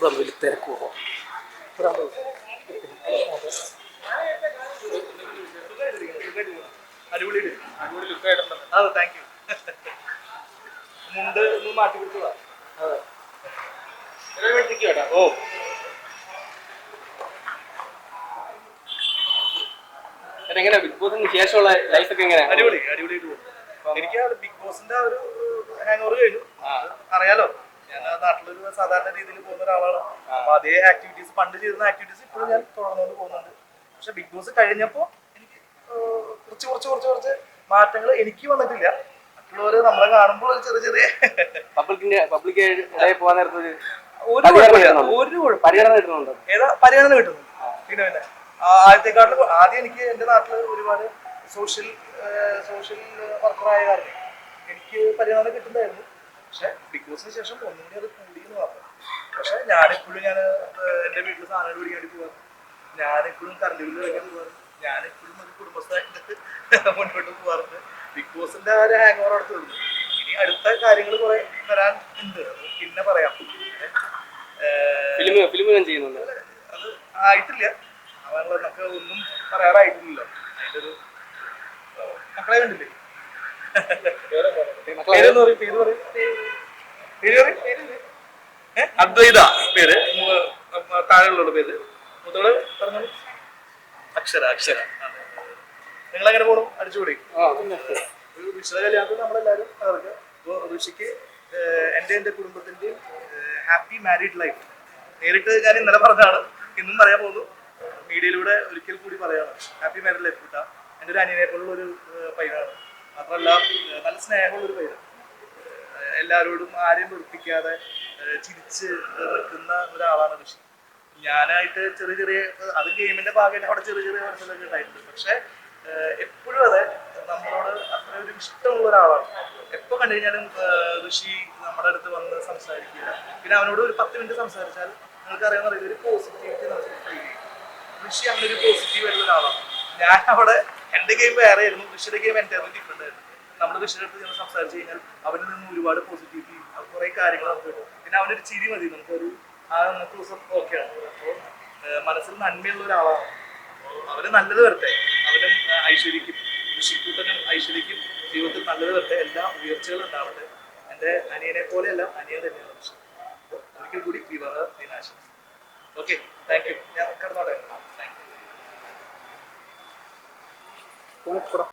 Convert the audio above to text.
ഇവിടെ വലിയ തിരക്ക് കുറവാ. അടിപൊളി അടിപൊളി ലുക്ക് ആയിട്ടുണ്ട് അതെ താങ്ക് യു മുണ്ട് ഒന്ന് മാറ്റി കൊടുത്തതാ. അതെ. ഓ. എങ്ങനെ ബിഗ് ബോസിന് ശേഷമുള്ള ലൈഫ് ഒക്കെ എങ്ങനെ അടിപൊളി അടിപൊളിയായിട്ട് പോകും എനിക്ക് ആ ബിഗ് ബോസിന്റെ ഒരു ഹാങ് ഓവർ കഴിഞ്ഞു. അറിയാലോ? ഞാൻ നാട്ടിലൊരു സാധാരണ രീതിയിൽ പോകുന്ന ഒരാളാണ്. അപ്പൊ അതേ ആക്ടിവിറ്റീസ് പണ്ട് ചെയ്യുന്ന ആക്ടിവിറ്റീസ് ഇപ്പോഴും ഞാൻ തുടർന്നുകൊണ്ട് പോകുന്നുണ്ട്. പക്ഷെ ബിഗ് ബോസ് കഴിഞ്ഞപ്പോ എനിക്ക് കുറച്ച് കുറച്ച് കുറച്ച് കുറച്ച് മാറ്റങ്ങൾ എനിക്ക് വന്നിട്ടില്ല. മറ്റുള്ളവര് നമ്മളെ കാണുമ്പോൾ ചെറിയ ചെറിയ പബ്ലിക്കിന്റെ പബ്ലിക് പോകാൻ നേരത്തെ ഒരു ഒരു പരിഗണന കിട്ടുന്നുണ്ട്? ഏതാ പരിഗണന കിട്ടുന്നു പിന്നെ പിന്നെ. ആദ്യത്തെക്കാട്ടിലും ആദ്യം എനിക്ക് എന്റെ നാട്ടിൽ ഒരുപാട് സോഷ്യൽ സോഷ്യൽ വർക്കറായ കാരണം എനിക്ക് പരിഗണന കിട്ടുന്നതായിരുന്നു. പക്ഷെ ബിഗ് ബോസിന് ശേഷം ഒന്നുകൂടി അത് കൂടി എന്ന് പറഞ്ഞു പക്ഷെ ഞാനെപ്പോഴും ഞാൻ എന്റെ വീട്ടിൽ സാധനങ്ങൾ പിടിക്കാൻ വേണ്ടി പോകാറ് ഞാനെപ്പോഴും കറണ്ട് ബില്ല് അടയ്ക്കാൻ പോകാറ് ഞാനെപ്പോഴും ഒരു കുടുംബസ്ഥായിട്ട് മുന്നോട്ട് പോകാറുണ്ട് ബിഗ് ബോസിന്റെ ആ ഒരു ഹാങ് ഓവർ അടുത്ത് തീർന്നു ഇനി അടുത്ത കാര്യങ്ങൾ കുറെ വരാൻ ഉണ്ട്. അത് പിന്നെ പറയാം. അത് ആയിട്ടില്ല. അവരുടെ നമുക്ക് ഒന്നും പറയാറായിട്ടില്ലല്ലോ. അതിന്റെ ഒരു മക്കളെ കണ്ടില്ലേ? അദ്വൈത പേര്. താഴെയുള്ള പേര്. മുതൽ പറഞ്ഞോളൂ. അക്ഷര അക്ഷര. നിങ്ങൾ എങ്ങനെ പോകണം അടിച്ചുകൂടി ഒരു ഋഷിയുടെ കല്യാണത്തിൽ നമ്മളെല്ലാവരും അവർക്ക് അപ്പോൾ ഋഷിക്ക് എന്റെ എന്റെ എന്റെ കുടുംബത്തിന്റെയും ഹാപ്പി മാരീഡ് ലൈഫ്. നേരിട്ട് ഞാൻ ഇന്നലെ പറഞ്ഞാണ് ഇന്നും പറയാൻ പോകുന്നു. മീഡിയയിലൂടെ ഒരിക്കൽ കൂടി പറയാണ്. ഹാപ്പി മാരീഡ് ലൈഫ് കിട്ടാം. എന്റെ ഒരു അനിയനെ പോലുള്ള ഒരു പയ്യനാണ്. മാത്രമല്ല നല്ല സ്നേഹമുള്ള ഒരു പയ്യനാണ്. എല്ലാവരോടും ആരെയും വെറുപ്പിക്കാതെ ചിരിച്ച് നിൽക്കുന്ന ഒരാളാണ് ഋഷി. ഞാനായിട്ട് ചെറിയ ചെറിയ അത് ഗെയിമിന്റെ ഭാഗമായിട്ട് അവിടെ ചെറിയ ചെറിയ മനസ്സിലൊക്കെ ഉണ്ടായിട്ടുണ്ട്. പക്ഷെ എപ്പോഴും അതെ നമ്മളോട് അത്ര ഒരു ഇഷ്ടമുള്ള ഒരാളാണ്. എപ്പോ കണ്ടു കഴിഞ്ഞാലും ഋഷി നമ്മുടെ അടുത്ത് വന്ന് സംസാരിക്കുക പിന്നെ അവനോട് ഒരു പത്ത് മിനിറ്റ് സംസാരിച്ചാൽ നിങ്ങൾക്ക് അറിയാവുന്ന ഒരു പോസിറ്റിവിറ്റി നമുക്ക് ഋഷി അങ്ങനെ ഒരു പോസിറ്റീവ് ആയിട്ടുള്ള ഒരാളാണ്. ഞാൻ അവിടെ എന്റെ ഗെയിം വേറെ ആയിരുന്നു. ഋഷിയുടെ ഗെയിം എന്റെ ഡിഫറെന്റ് ആയിരുന്നു. നമ്മൾ ഋഷിയുടെ അടുത്ത് ചെന്ന് സംസാരിച്ച് കഴിഞ്ഞാൽ അവനിൽ നിന്ന് ഒരുപാട് പോസിറ്റിവിറ്റി കുറെ കാര്യങ്ങൾ നമുക്ക് കിട്ടും. പിന്നെ അവനൊരു ചിരി മതി. നമുക്കൊരു ആ അന്നത്തെ ദിവസം ഓക്കെയാണ് അപ്പോൾ മനസ്സിൽ നന്മയുള്ള ഒരാളാണ്. അവന് നല്ലത് വരട്ടെ. അവനും ഐശ്വര്യക്കും ഋഷിക്കൂട്ടനും ഐശ്വര്യക്കും ജീവിതത്തിൽ നല്ലത് വരട്ടെ. എല്ലാ ഉയർച്ചകളും ഉണ്ടാവട്ടെ. എന്റെ അനിയനെ പോലെയല്ല അനിയൻ തന്നെയാണ്. ഒരിക്കൽ കൂടി വിവാഹ ദിനാശംസ. ഓക്കെ താങ്ക് യു ഞാൻ കിടന്നോട്ടെ. Thank you